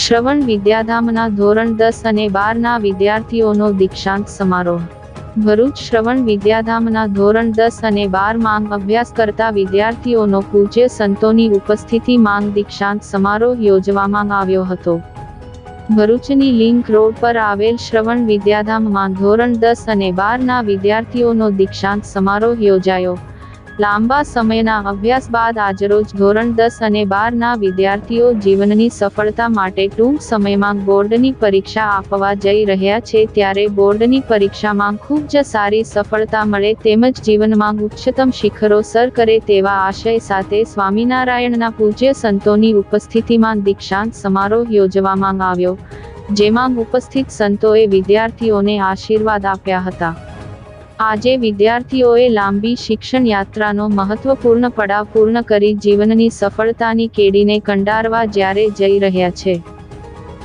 શ્રવણ વિદ્યાધામના ધોરણ દસ અને બારના વિદ્યાર્થીઓનો દીક્ષાંત સમારોહ. ભરૂચ શ્રવણ વિદ્યાધામના ધોરણ દસ અને બાર માંગ અભ્યાસ કરતા વિદ્યાર્થીઓનો પૂજ્ય સંતોની ઉપસ્થિતિ માંગ દીક્ષાંત સમારોહ યોજવામાં આવ્યો હતો. ભરૂચની લિંક રોડ પર આવેલ શ્રવણ વિદ્યાધામમાં ધોરણ દસ અને બારના વિદ્યાર્થીઓનો દીક્ષાંત સમારોહ યોજાયો. લાંબા સમયના અભ્યાસ બાદ આજરોજ ધોરણ દસ અને બારના વિદ્યાર્થીઓ જીવનની સફળતા માટે ટૂંક સમયમાં બોર્ડની પરીક્ષા આપવા જઈ રહ્યા છે ત્યારે બોર્ડની પરીક્ષામાં ખૂબ જ સારી સફળતા મળે તેમજ જીવનમાં ઉચ્ચતમ શિખરો સર કરે તેવા આશય સાથે સ્વામિનારાયણના પૂજ્ય સંતોની ઉપસ્થિતિમાં દીક્ષાંત સમારોહ યોજવામાં આવ્યો, જેમાં ઉપસ્થિત સંતોએ વિદ્યાર્થીઓને આશીર્વાદ આપ્યા હતા. આજે વિદ્યાર્થીઓએ લાંબી શિક્ષણ યાત્રાનો મહત્વપૂર્ણ પડાવ પૂર્ણ કરી જીવનની સફળતાની કેડીને કંડારવા જ્યારે જઈ રહ્યા છે.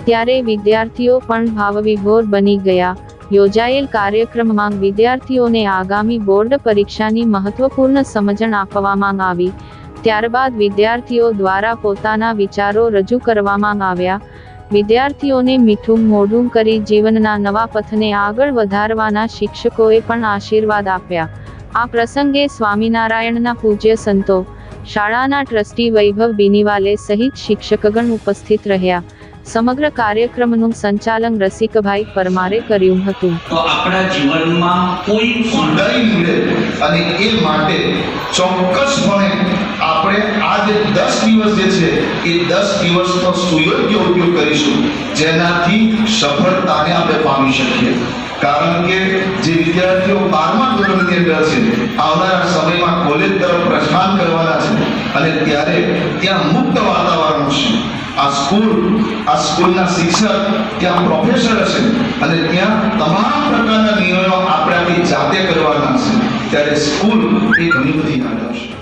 ત્યારે વિદ્યાર્થીઓ પણ ભાવવિભોર બની ગયા. યોજાયેલ કાર્યક્રમમાં વિદ્યાર્થીઓને આગામી બોર્ડ પરીક્ષાની મહત્વપૂર્ણ સમજણ આપવામાં આવી. ત્યારબાદ વિદ્યાર્થીઓ દ્વારા પોતાના વિચારો રજૂ કરવામાં આવ્યા. વિદ્યાર્થીઓને મીઠું મોઢું કરી જીવનના નવા પથને આગળ વધારવાના શિક્ષકોએ પણ આશીર્વાદ આપ્યા. આ પ્રસંગે સ્વામિનારાયણના પૂજ્ય સંતો, શાળાના ટ્રસ્ટી વૈભવ બિનીવાલે સહિત શિક્ષકગણ ઉપસ્થિત રહ્યા. સમગ્ર કાર્યક્રમનું સંચાલન રસિકભાઈ પરમારે કર્યું હતું. તો આપણા જીવનમાં કોઈ સુંદરી મળે અને એ માટે ચોક્કસપણે આપણે આ જે દસ દિવસ જે છે એ દસ દિવસનો સુયોગ્ય ઉપયોગ કરીશું. જેનાથી સફળતાને આપણે પામી શકીએ. કારણ કે જે વિદ્યાર્થીઓ બારમા ધોરણની અંદર છે આવનારા સમયમાં કોલેજ તરફ પ્રસ્થાન કરવાના છે અને ત્યારે ત્યાં મુક્ત વાતાવરણ છે આ સ્કૂલ, આ સ્કૂલના શિક્ષક ત્યાં પ્રોફેસર હશે અને ત્યાં તમામ પ્રકારના નિર્ણયો આપણે આપણી જાતે કરવાના છે ત્યારે સ્કૂલ એ ઘણી બધી યાદ આવશે